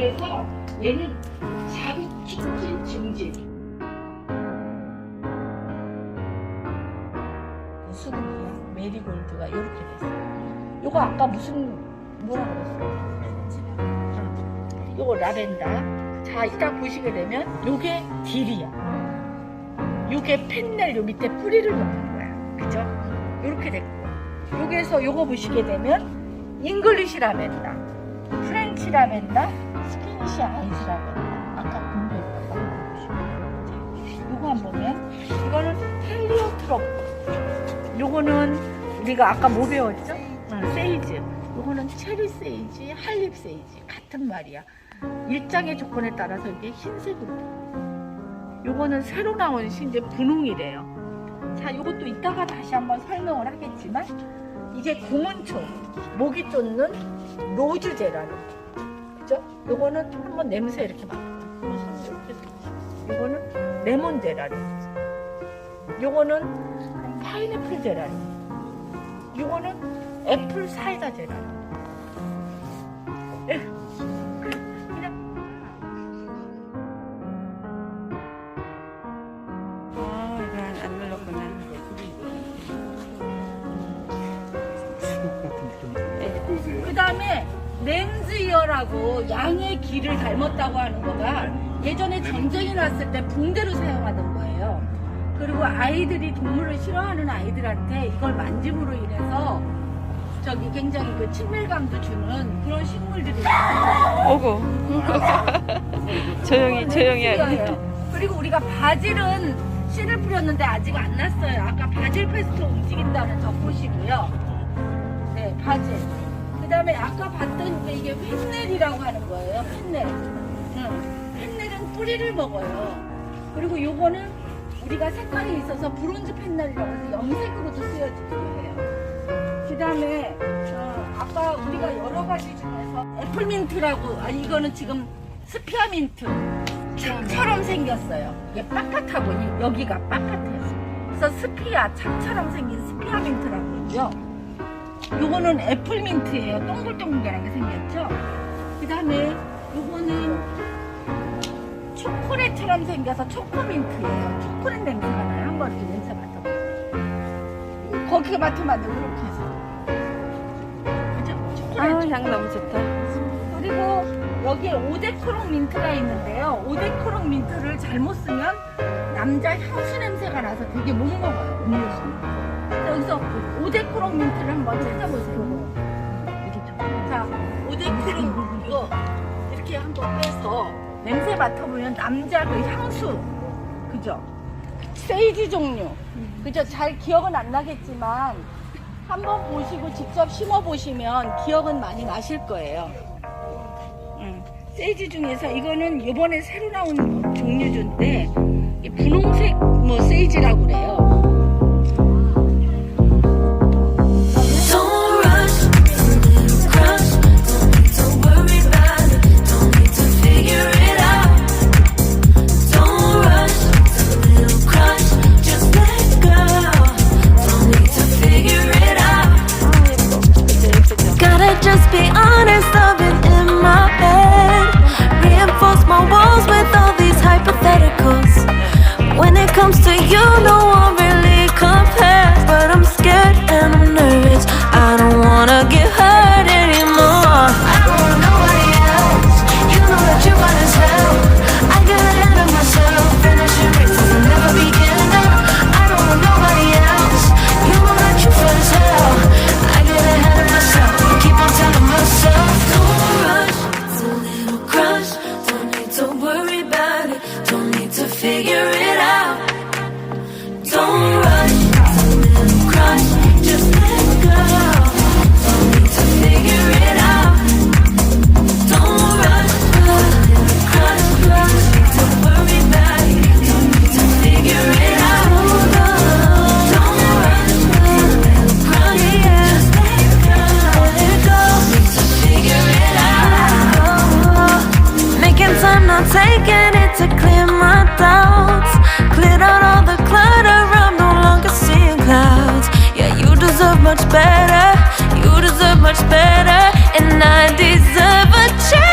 그래서 얘는 자기 킹진 증진. 수국이야. 메리골드가 이렇게 됐어. 요거 아까 무슨 뭐라 그랬어? 요거 라벤더. 자, 이따 보시게 되면 요게 딜이야. 요게 펜넬 요 밑에 뿌리를 넣는 거야. 그죠? 요렇게 됐고. 여기에서 요거 보시게 되면 잉글리시 라벤더, 프렌치 라벤더, 스피니시 아이스 라벤더. 아까 공부했던 거 요거 한번 보면 이거는 헬리오트롭. 요거는 우리가 아까 뭐 배웠죠? 어, 세이즈. 요거는 체리 세이지, 할립 세이지 같은 말이야. 일장의 조건에 따라서 이게 흰색으로. 요거는 새로 나온 신제 분홍이래요. 자, 요것도 이따가 다시 한번 설명을 하겠지만 이게 고문초, 모기 쫓는 로즈 제라늄. 그죠? 요거는 한번 냄새 이렇게. 이렇게. 요거는 레몬 제라늄. 요거는 파인애플 제라늄. 요거는 애플 사이다 제라늄. 렌즈이어라고 양의 귀를 닮았다고 하는 거가 예전에 전쟁이 났을 때 붕대로 사용하던 거예요. 그리고 아이들이 동물을 싫어하는 아이들한테 이걸 만짐으로 인해서 저기 굉장히 그 친밀감도 주는 그런 식물들이 오고. 조용히, 조용히 하네. 렌즈이어예요. 그리고 우리가 바질은 씨를 뿌렸는데 아직 안 났어요. 아까 바질 페스토 움직인다는 적보시고요. 네, 바질. 그 다음에 아까 봤던 게 이게 펜넬이라고 하는 거예요. 펜넬. 응. 펜넬은 뿌리를 먹어요. 그리고 요거는 우리가 색깔이 있어서 브론즈 펜넬이라고 해서 염색으로도 쓰여지기도 해요. 그 다음에 어, 아까 우리가 여러 가지 중에서 애플민트라고 아 이거는 지금 스피아민트 참처럼 생겼어요. 이게 빳빳하고 이- 여기가 빳빳해요. 그래서 스피아 참처럼 생긴 스피아민트라고 그러죠. 요거는 애플민트예요. 동글동글하게 생겼죠. 그 다음에 요거는 초콜릿처럼 생겨서 초코민트예요. 초콜릿 냄새가 나요. 한번 이렇게 냄새 맡아보세요. 거기에 맡으면 안 되고 이렇게 해서. 그죠? 초콜릿. 아, 향 너무 좋다. 그리고 여기에 오데코롱 민트가 있는데요. 오데코롱 민트를 잘못 쓰면 남자 향수 냄새가 나서 되게 못 먹어요. 음료수. 그래서 오데코롱 민트를 한번 찾아보세요. 자, 오데코롱 이거 이렇게 한번 빼서 냄새 맡아보면 남자 그 향수. 그죠? 세이지 종류. 그죠? 잘 기억은 안 나겠지만 한번 보시고 직접 심어 보시면 기억은 많이 나실 거예요. 응. 세이지 중에서 이거는 이번에 새로 나온 종류인데 이 분홍색 뭐 세이지라고 그래요. respect figure it out. Don't rush, crush, just let go. Don't need to figure it out. Yeah, you deserve much better. You deserve much better. And I deserve a chance.